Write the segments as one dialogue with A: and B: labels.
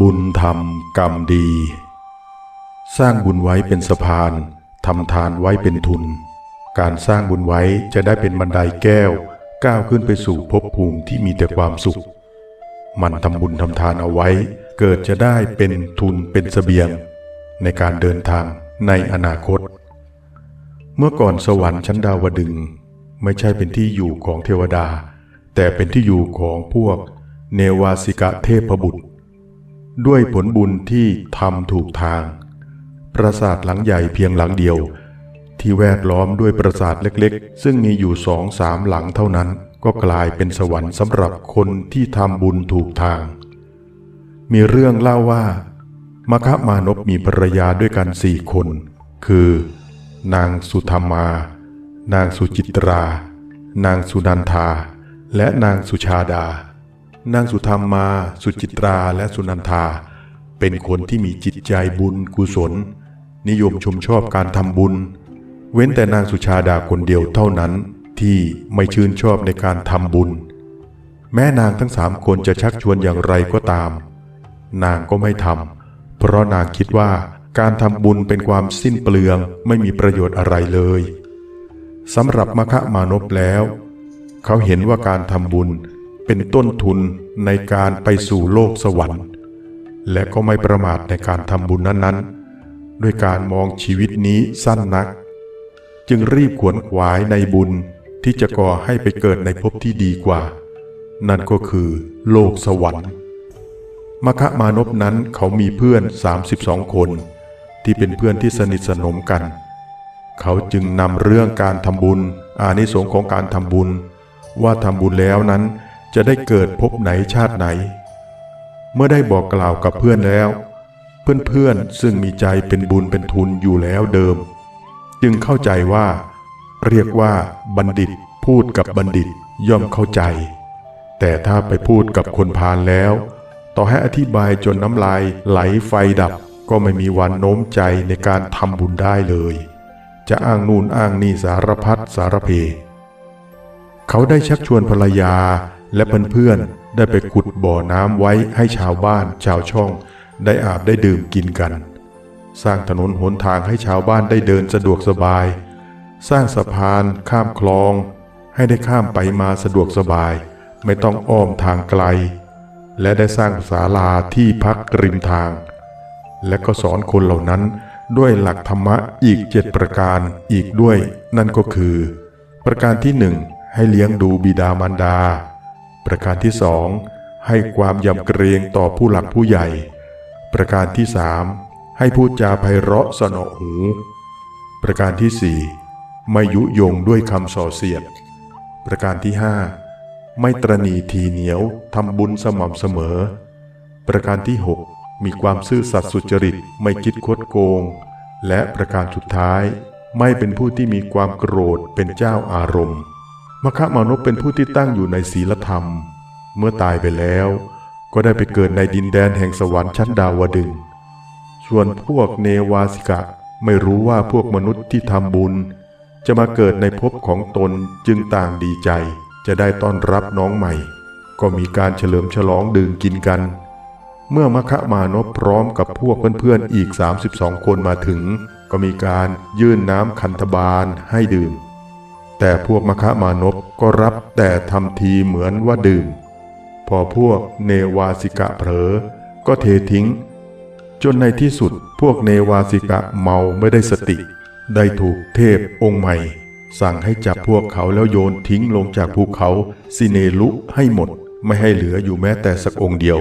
A: บุญทำกรรมดี สร้างบุญไว้เป็นสะพานทำทานไว้เป็นทุน การสร้างบุญไว้จะได้เป็นบันไดแก้ว ก้าวขึ้นไปสู่ภพภูมิที่มีแต่ความสุข มันทำบุญทำทานเอาไว้ เกิดจะได้เป็นทุนเป็นเสบียง ในการเดินทางในอนาคต เมื่อก่อนสวรรค์ชั้นดาวดึง ไม่ใช่เป็นที่อยู่ของเทวดา แต่เป็นที่อยู่ของพวก เนวาสิกะเทพบุตร ด้วยผลบุญที่ทำถูกทาง ปราสาทหลังใหญ่เพียงหลังเดียว ที่แวดล้อมด้วยปราสาทเล็กๆ ซึ่งมีอยู่สองสามหลังเท่านั้น ก็กลายเป็นสวรรค์สำหรับคนที่ทำบุญถูกทาง มีเรื่องเล่าว่า มคมานพมีภรรยาด้วยกันสี่คน คือ นางสุธรรมา นางสุจิตรา นางสุนันทา และนางสุชาดา นางสุธรรมมา สุจิตรา และสุนันทา เป็นคนที่มีจิตใจบุญกุศล นิยมชมชอบการทำบุญ เว้นแต่นางสุชาดาคนเดียวเท่านั้นที่ไม่ชื่นชอบในการทำบุญ แม่นางทั้งสามคนจะชักชวนอย่างไรก็ตาม นางก็ไม่ทำเพราะนางคิดว่าการทำบุญเป็นความสิ้นเปลืองไม่มีประโยชน์อะไรเลยสำหรับมคะมานพแล้ว เขาเห็นว่าการทำบุญ เป็นต้นทุนในการไปสู่โลกสวรรค์ และก็ไม่ประมาทในการทำบุญนั้นๆ ด้วยการมองชีวิตนี้สั้นนัก จึงรีบขวนขวายในบุญที่จะก่อให้ไปเกิดในภพที่ดีกว่า นั่นก็คือโลกสวรรค์มคะมานพนั้นเขามีเพื่อน 32 คน ที่เป็นเพื่อนที่สนิทสนมกัน เขาจึงนำเรื่องการทำบุญ อานิสงส์ของการทำบุญ ว่าทำบุญแล้วนั้น จะได้เกิดพบไหนชาติไหน เมื่อได้บอกกล่าวกับเพื่อนแล้ว เพื่อนๆซึ่งมีใจเป็นบุญเป็นทุนอยู่แล้วเดิม จึงเข้าใจว่า เรียกว่าบัณฑิตพูดกับบัณฑิตย่อมเข้าใจ แต่ถ้าไปพูดกับคนพาลแล้ว ต่อให้อธิบายจนน้ำลายไหลไฟดับก็ไม่มีวันโน้มใจในการทำบุญได้เลย จะอ้างนู่นอ้างนี่สารพัดสารเพ เขาได้ชักชวนภรรยา และเพื่อนๆได้ไปขุดบ่อน้ำไว้ให้ชาวบ้านชาวช่องได้อาบได้ดื่มกินกัน สร้างถนนหนทางให้ชาวบ้านได้เดินสะดวกสบาย สร้างสะพานข้ามคลอง ให้ได้ข้ามไปมาสะดวกสบาย ไม่ต้องอ้อมทางไกล และได้สร้างศาลาที่พักริมทาง และก็สอนคนเหล่านั้นด้วยหลักธรรมะอีกเจ็ดประการอีกด้วย นั่นก็คือ ประการที่หนึ่งให้เลี้ยงดูบิดามารดา ประการที่สองให้ความยำเกรงต่อผู้หลักผู้ใหญ่ ประการที่สามให้พูดจาไพเราะสนอหู ประการที่สี่ไม่ยุยงด้วยคำส่อเสียด ประการที่ห้าไม่ตรณีทีเหนียวทำบุญสม่ำเสมอ ประการที่หกมีความซื่อสัตย์สุจริตไม่คิดคดโกง และประการสุดท้าย ไม่เป็นผู้ที่มีความโกรธเป็นเจ้าอารมณ์ มคะมานพเป็นผู้ที่ตั้งอยู่ในศีลธรรม เมื่อตายไปแล้ว ก็ได้ไปเกิดในดินแดนแห่งสวรรค์ชั้นดาวดึงส่วนพวกเนวาสิกะไม่รู้ว่าพวกมนุษย์ที่ทำบุญ จะมาเกิดในภพของตนจึงต่างดีใจ จะได้ต้อนรับน้องใหม่ ก็มีการเฉลิมฉลองดื่มกินกัน เมื่อมคะมานพพร้อมกับพวกเพื่อนๆอีก 32 คนมาถึง ก็มีการยื่นน้ำคันธบาลให้ดื่ม แต่พวกมคะมานพก็รับแต่ทำทีเหมือนว่าดื่ม พอพวกเนวาสิกะเผลอก็เททิ้ง จนในที่สุดพวกเนวาสิกะเมาไม่ได้สติ ได้ถูกเทพองค์ใหม่ สั่งให้จับพวกเขาแล้วโยนทิ้งลงจากภูเขาสิเนลุให้หมดไม่ให้เหลืออยู่แม้แต่สักองค์เดียว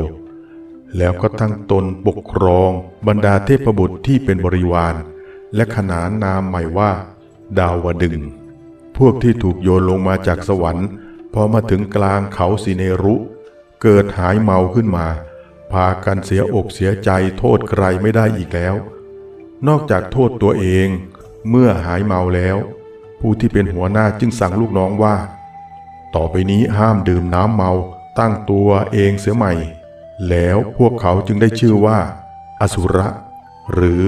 A: แล้วก็ตั้งตนปกครองบรรดาเทพบุตรที่เป็นบริวาร และขนานนามใหม่ว่า ดาวดึง พวกที่ถูกโยนลงมาจากสวรรค์พอมาถึงกลางเขาสิเนรุ เกิดหายเมาขึ้นมา พากันเสียอกเสียใจโทษใครไม่ได้อีกแล้ว นอกจากโทษตัวเองเมื่อหายเมาแล้ว ผู้ที่เป็นหัวหน้าจึงสั่งลูกน้องว่า ต่อไปนี้ห้ามดื่มน้ำเมาตั้งตัวเองเสียใหม่ แล้วพวกเขาจึงได้ชื่อว่า อสุระ หรือ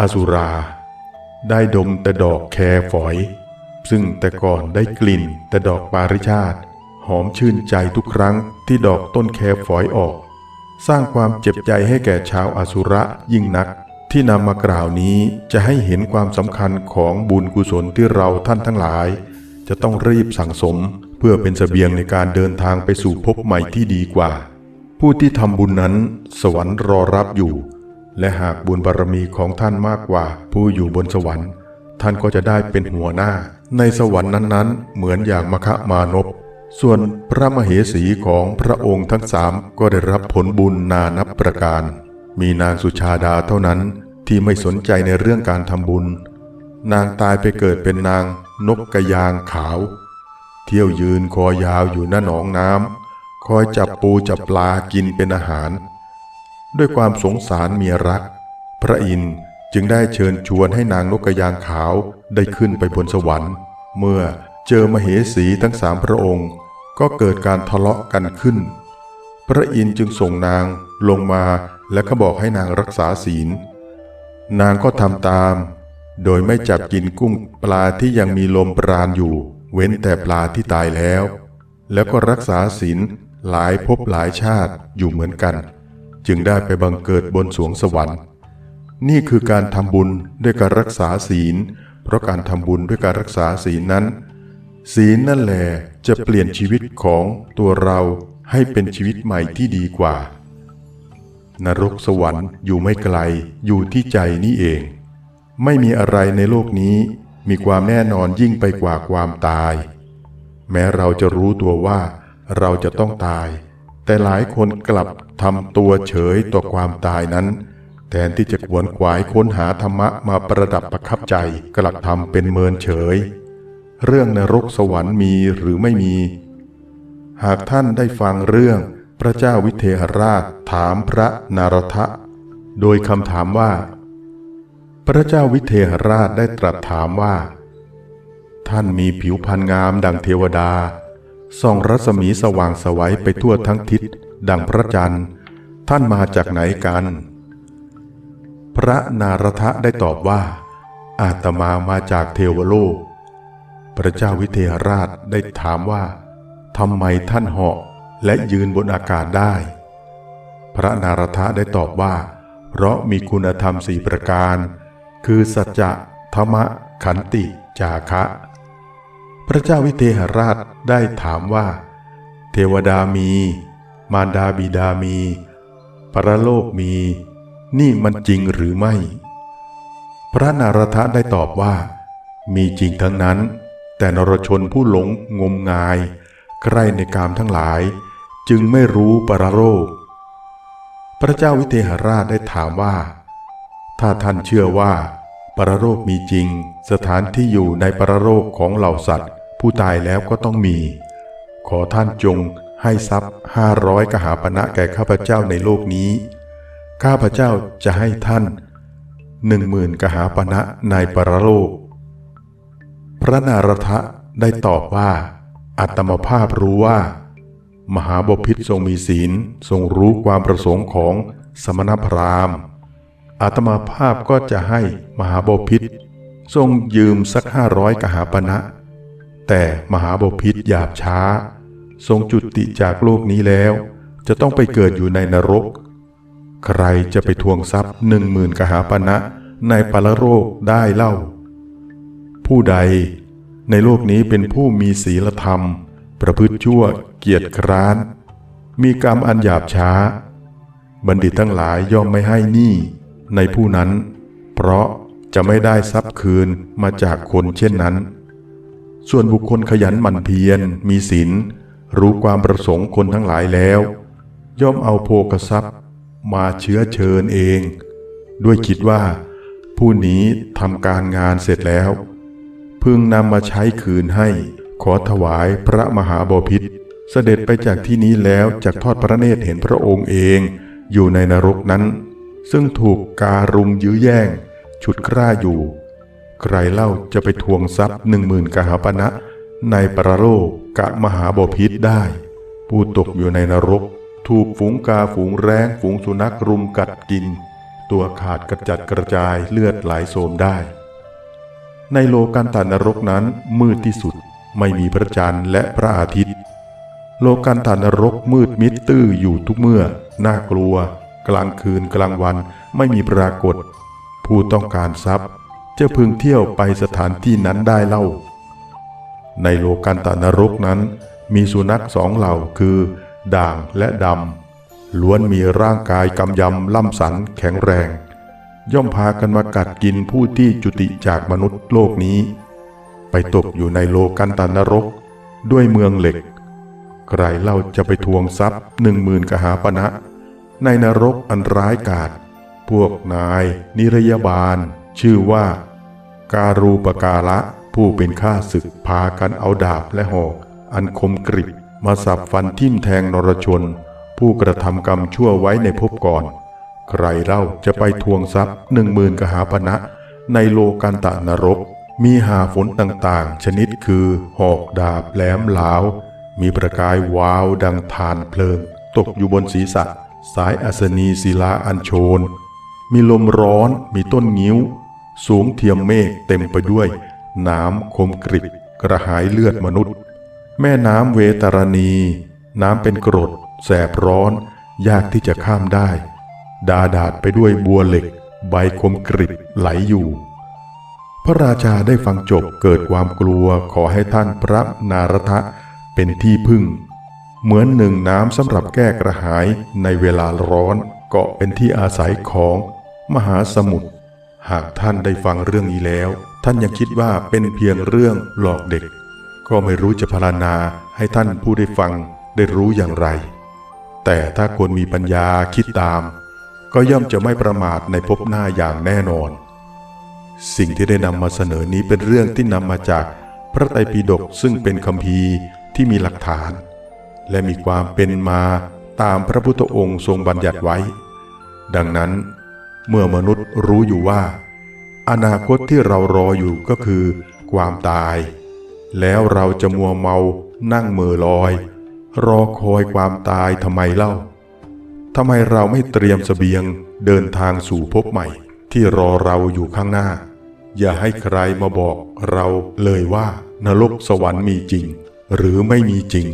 A: อสุรา ได้ดมแต่ดอกแครฝอย ซึ่งแต่ก่อนได้กลิ่นแต่ดอกปาริชาติ หอมชื่นใจทุกครั้งที่ดอกต้นแครฝอยออก สร้างความเจ็บใจให้แก่ชาวอสุระยิ่งนัก ที่นำมากล่าวนี้จะให้เห็นความสำคัญของบุญกุศลที่เราท่านทั้งหลาย จะต้องรีบสั่งสมเพื่อเป็นเสบียงในการเดินทางไปสู่ภพใหม่ที่ดีกว่า ผู้ที่ทำบุญนั้น สวรรค์รอรับอยู่ และหากบุญบารมีของท่านมากกว่า ผู้อยู่บนสวรรค์ ท่านก็จะได้เป็นหัวหน้า ในสวรรค์นั้นๆ เหมือนอย่างมคะมานพส่วนพระมเหสีของพระองค์ทั้งสามก็ได้รับผลบุญนานับประการ มีนางสุชาดาเท่านั้นที่ไม่สนใจในเรื่องการทำบุญ นางตายไปเกิดเป็นนางนกกระยางขาว เที่ยวยืนคอยาวอยู่หน้าหนองน้ำคอยจับปูจับปลากินเป็นอาหาร ด้วยความสงสารเมียรัก พระอินทร์ จึงได้เชิญชวนให้นางนกกระยางขาวได้ขึ้นไปบนสวรรค์ เมื่อเจอมเหสีทั้งสามพระองค์ ก็เกิดการทะเลาะกันขึ้น พระอินทร์จึงส่งนางลงมาและก็บอกให้นางรักษาศีล นางก็ทำตาม โดยไม่จับกินกุ้งปลาที่ยังมีลมปราณอยู่ เว้นแต่ปลาที่ตายแล้ว แล้วก็รักษาศีลหลายภพหลายชาติอยู่เหมือนกัน จึงได้ไปบังเกิดบนสวงสวรรค์ นี่คือการทำบุญด้วยการรักษาศีล เพราะการทำบุญด้วยการรักษาศีลนั้น ศีลนั่นแหละจะเปลี่ยนชีวิตของตัวเราให้เป็นชีวิตใหม่ที่ดีกว่า นรกสวรรค์อยู่ไม่ไกลอยู่ที่ใจนี่เอง ไม่มีอะไรในโลกนี้มีความแน่นอนยิ่งไปกว่าความตาย แม้เราจะรู้ตัวว่าเราจะต้องตาย แต่หลายคนกลับทำตัวเฉยต่อความตายนั้น แทนที่จะขวนขวายค้นหาธรรมะมาประดับประคับใจกลับทำเป็นเมินเฉย เรื่องนรกสวรรค์มีหรือไม่มี หากท่านได้ฟังเรื่องพระเจ้าวิเทหราชถามพระนารทะ โดยคำถามว่า พระเจ้าวิเทหราชได้ตรัสถามว่า ท่านมีผิวพรรณงามดังเทวดาส่องรัศมีสว่างสวัยไปทั่วทั้งทิศ ดังพระจันทร์ ท่านมาจากไหนกัน พระนารทะได้ตอบว่า อาตมามาจากเทวโลก พระเจ้าวิเทหราชได้ถามว่าทำไมท่านเหาะและยืนบนอากาศได้ พระนารทะได้ตอบว่า เพราะมีคุณธรรมสี่ประการ คือสัจจะธรรมะขันติจาคะ พระเจ้าวิเทหราชได้ถามว่า เทวดามี มารดาบิดามี ปรโลกมี นี่มันจริงหรือไม่ พระนารทะได้ตอบว่า มีจริงทั้งนั้น แต่นรชนผู้หลงงมงาย ใกล้ในกามทั้งหลาย จึงไม่รู้ปรโลกพระเจ้าวิเทหราชได้ถามว่า ถ้าท่านเชื่อว่า ปรโลกมีจริง สถานที่อยู่ในปรโลกของเหล่าสัตว์ ผู้ตายแล้วก็ต้องมี ขอท่านจงให้ทรัพย์ห้าร้อยกหาปณะแก่ข้าพเจ้าในโลกนี้ ข้าพเจ้าจะให้ท่านหนึ่งหมื่นกหาปณะในปรโลก พระนารทะได้ตอบว่า อัตมภาพรู้ว่า มหาบพิตรทรงมีศีลทรงรู้ความประสงค์ของสมณพราหมณ์อาตมาภาพก็จะให้มหาบพิตรทรงยืมสักห้าร้อยกหาปณะแต่มหาบพิตรหยาบช้า ทรงจุติจากโลกนี้แล้ว จะต้องไปเกิดอยู่ในนรก ใครจะไปทวงทรัพย์หนึ่งหมื่นกหาปณะในปรโลกได้เล่า ผู้ใดในโลกนี้เป็นผู้มีศีลธรรม ประพฤติชั่วเกียรติคร้าน มีกรรมอันหยาบช้า บัณฑิตทั้งหลายย่อมไม่ให้หนี้ในผู้นั้น เพราะจะไม่ได้ทรัพย์คืนมาจากคนเช่นนั้น ส่วนบุคคลขยันหมั่นเพียรมีศีลรู้ความประสงค์คนทั้งหลายแล้ว ย่อมเอาโภกทรัพย์ มาเชื้อเชิญเอง ด้วยคิดว่า ผู้นี้ทำการงานเสร็จแล้ว พึงนำมาใช้คืนให้ ขอถวายพระมหาบพิตรเสด็จไปจากที่นี้แล้วจากทอดพระเนตรเห็นพระองค์เอง อยู่ในนรกนั้น ซึ่งถูกการุมยื้อแย่ง ฉุดกล้าอยู่ ใครเล่าจะไปทวงทรัพย์หนึ่งหมื่นกหาปณะในปรโลกกะมหาบพิตรได้ ผู้ตกอยู่ในนรก ถูกฝูงกาฝูงแร้งฝูงสุนัขรุมกัดกิน ตัวขาดกระจัดกระจายเลือดไหลโสมได้ ในโลกันตานรกนั้นมืดที่สุดไม่มีพระจันทร์และพระอาทิตย์ โลกันตานรกมืดมิดตื้ออยู่ทุกเมื่อ น่ากลัว กลางคืนกลางวันไม่มีปรากฏ ผู้ต้องการทรัพย์จะพึงเที่ยวไปสถานที่นั้นได้เล่า ในโลกันตานรกนั้นมีสุนัขสองเหล่าคือ ด่างและดำล้วนมีร่างกายกำยำล่ำสันแข็งแรง ย่อมพากันมากัดกินผู้ที่จุติจากมนุษย์โลกนี้ ไปตกอยู่ในโลกันตานรก ด้วยเมืองเหล็ก ใครเล่าจะไปทวงทรัพย์หนึ่งหมื่นกหาปณะในนรกอันร้ายกาจพวกนาย นิรยาบาล ชื่อว่า การูปการะผู้เป็นข้าศึกพากันเอาดาบและหอก อันคมกริบ มาสับฟันทิ่มแทงนรชน ผู้กระทำกรรมชั่วไว้ในภพก่อน ใครเล่าจะไปทวงทรัพย์หนึ่งหมื่นกหาปณะในโลกันตะนรก มีหาฝนต่างๆ ชนิดคือ หอกดาบแหลมหลาว มีประกายวาวดังทานเพลิง ตกอยู่บนศีรษะ สายอัศนีศิลาอัญโชน มีลมร้อนมีต้นงิ้ว สูงเทียมเมฆเต็มไปด้วยน้ำคมกริบกระหายเลือดมนุษย์ แม่น้ำเวตารณี น้ำเป็นกรด แสบร้อน ยากที่จะข้ามได้ ดาดาดไปด้วยบัวเหล็ก ใบคมกริบไหลอยู่ พระราชาได้ฟังจบเกิดความกลัวขอให้ท่านพระนารทะเป็นที่พึ่ง เหมือนหนึ่งน้ำสำหรับแก้กระหายในเวลาร้อนเกาะเป็นที่อาศัยของมหาสมุทรหากท่านได้ฟังเรื่องนี้แล้ว ท่านยังคิดว่าเป็นเพียงเรื่องหลอกเด็ก ก็ไม่รู้จะพรรณนาให้ท่านผู้ได้ฟังได้รู้อย่างไร แต่ถ้าคนมีปัญญาคิดตาม ก็ย่อมจะไม่ประมาทในภพหน้าอย่างแน่นอน สิ่งที่ได้นำมาเสนอนี้เป็นเรื่องที่นำมาจากพระไตรปิฎกซึ่งเป็นคัมภีร์ที่มีหลักฐาน และมีความเป็นมาตามพระพุทธองค์ทรงบัญญัติไว้ ดังนั้น เมื่อมนุษย์รู้อยู่ว่า อนาคตที่เรารออยู่ก็คือความตาย แล้วเราจะมัวเมานั่งเมือลอย รอคอยความตายทำไมเล่าทำไมเราไม่เตรียมเสบียงเดินทางสู่ภพใหม่ ที่รอเราอยู่ข้างหน้า อย่าให้ใครมาบอกเราเลยว่านรกสวรรค์มีจริง หรือไม่มีจริง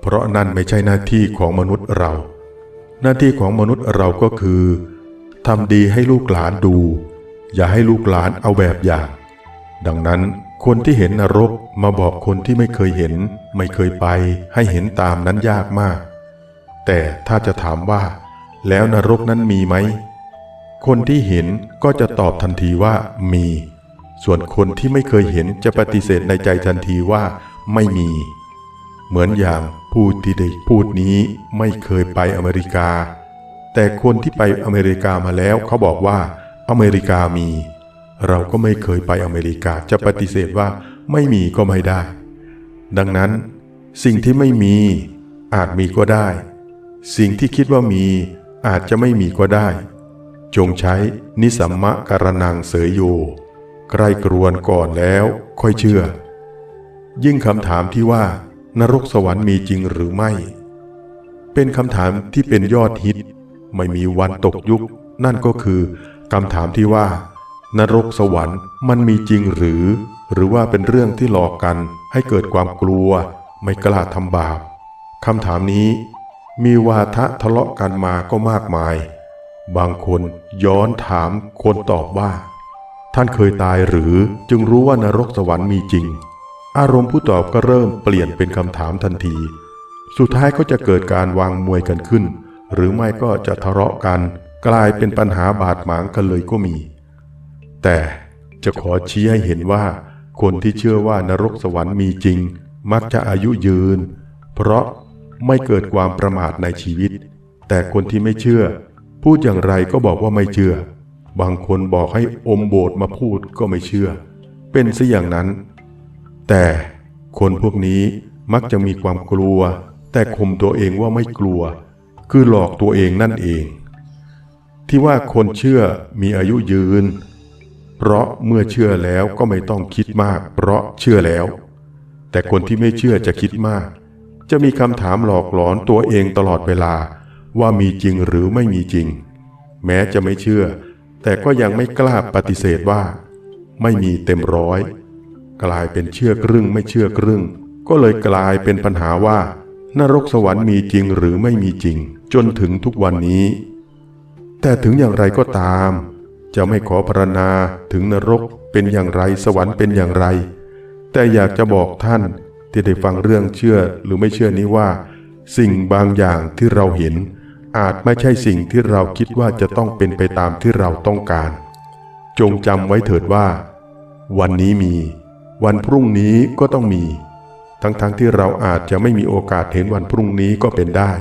A: เพราะนั่นไม่ใช่หน้าที่ของมนุษย์เรา หน้าที่ของมนุษย์เราก็คือทำดีให้ลูกหลานดู อย่าให้ลูกหลานเอาแบบอย่าง ดังนั้น คนที่เห็นนรกมาบอกคนที่ไม่เคยเห็น ไม่เคยไป ให้เห็นตามนั้นยากมาก แต่ถ้าจะถามว่า แล้วนรกนั้นมีไหม คนที่เห็นก็จะตอบทันทีว่ามี ส่วนคนที่ไม่เคยเห็นจะปฏิเสธในใจทันทีว่าไม่มี เหมือนอย่างผู้ที่ได้พูดนี้ไม่เคยไปอเมริกา แต่คนที่ไปอเมริกามาแล้วเขาบอกว่าอเมริกามี เราก็ไม่เคยไปอเมริกาจะปฏิเสธว่าไม่มีก็ไม่ได้ ดังนั้น สิ่งที่ไม่มีอาจมีก็ได้ สิ่งที่คิดว่ามีอาจจะไม่มีก็ได้ จงใช้นิสัมมะการนังเสยโยใกล้กรวนก่อนแล้วค่อยเชื่อ ยิ่งคำถามที่ว่า นรกสวรรค์มีจริงหรือไม่ เป็นคำถามที่เป็นยอดฮิต ไม่มีวันตกยุค นั่นก็คือคำถามที่ว่า นรกสวรรค์มันมีจริงหรือ หรือว่าเป็นเรื่องที่หลอกกันให้เกิดความกลัว ไม่กล้าทำบาปคำถามนี้ มีวาทะทะเลาะกันมาก็มากมาย บางคนย้อนถามคนตอบว่า ท่านเคยตายหรือจึงรู้ว่านรกสวรรค์มีจริง อารมณ์ผู้ตอบก็เริ่มเปลี่ยนเป็นคำถามทันที สุดท้ายก็จะเกิดการวางมวยกันขึ้น หรือไม่ก็จะทะเลาะกัน กลายเป็นปัญหาบาดหมางกันเลยก็มี แต่จะขอชี้ให้เห็นว่า คนที่เชื่อว่านรกสวรรค์มีจริง มักจะอายุยืน เพราะไม่เกิดความประมาทในชีวิต แต่คนที่ไม่เชื่อ พูดอย่างไรก็บอกว่าไม่เชื่อ บางคนบอกให้อมโบสถ์มาพูดก็ไม่เชื่อ เป็นซะอย่างนั้น แต่คนพวกนี้มักจะมีความกลัว แต่ข่มตัวเองว่าไม่กลัว คือหลอกตัวเองนั่นเอง ที่ว่าคนเชื่อมีอายุยืน เพราะเมื่อเชื่อแล้วก็ไม่ต้องคิดมาก เพราะเชื่อแล้ว แต่คนที่ไม่เชื่อจะคิดมาก จะมีคำถามหลอกหลอนตัวเองตลอดเวลา ว่ามีจริงหรือไม่มีจริง แม้จะไม่เชื่อ แต่ก็ยังไม่กล้าปฏิเสธว่า ไม่มีเต็มร้อยกลายเป็นเชื่อครึ่งไม่เชื่อครึ่ง ก็เลยกลายเป็นปัญหาว่า นรกสวรรค์มีจริงหรือไม่มีจริง จนถึงทุกวันนี้ แต่ถึงอย่างไรก็ตาม จะไม่ขอพรณนาถึงนรกเป็นอย่างไรสวรรค์เป็นอย่างไร แต่อยากจะบอกท่านที่ได้ฟังเรื่องเชื่อหรือไม่เชื่อนี้ว่า สิ่งบางอย่างที่เราเห็น อาจไม่ใช่สิ่งที่เราคิดว่าจะต้องเป็นไปตามที่เราต้องการ จงจำไว้เถิดว่า วันนี้มี วันพรุ่งนี้ก็ต้องมี ทั้งๆทที่เราอาจจะไม่มีโอกาสเห็นวันพรุ่งนี้ก็เป็นได้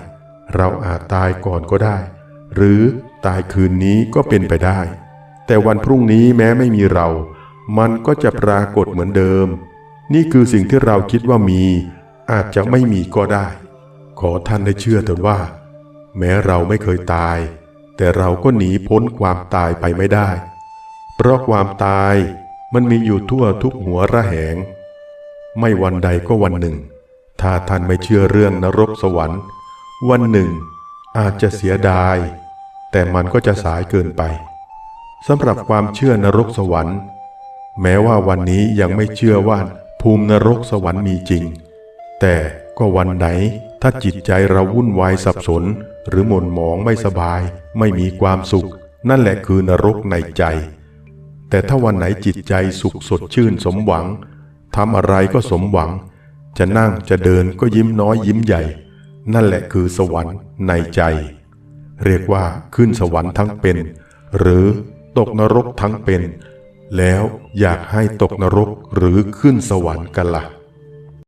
A: เราอาจตายก่อนก็ได้ หรือตายคืนนี้ก็เป็นไปได้ แต่วันพรุ่งนี้แม้ไม่มีเรา มันก็จะปรากฏเหมือนเดิม นี่คือสิ่งที่เราคิดว่ามี อาจจะไม่มีก็ได้ ขอท่านได้เชื่อเถิดว่า แม้เราไม่เคยตาย แต่เราก็หนีพ้นความตายไปไม่ได้ เพราะความตายมันมีอยู่ทั่วทุกหัวระแหง ไม่วันใดก็วันหนึ่ง ถ้าท่านไม่เชื่อเรื่องนรกสวรรค์ วันหนึ่ง อาจจะเสียดาย แต่มันก็จะสายเกินไป สำหรับความเชื่อนรกสวรรค์ แม้ว่าวันนี้ยังไม่เชื่อว่าภูมินรกสวรรค์มีจริง แต่ก็วันไหนถ้าจิตใจเราวุ่นวายสับสน หรือหม่นหมองไม่สบาย ไม่มีความสุข นั่นแหละคือนรกในใจ แต่ถ้าวันไหนจิตใจสุขสดชื่นสมหวังทำอะไรก็สมหวัง จะนั่งจะเดินก็ยิ้มน้อยยิ้มใหญ่ นั่นแหละคือสวรรค์ในใจ เรียกว่าขึ้นสวรรค์ทั้งเป็น หรือ ตกนรกทั้งเป็น แล้วอยากให้ตกนรกหรือขึ้นสวรรค์กันละ่ะ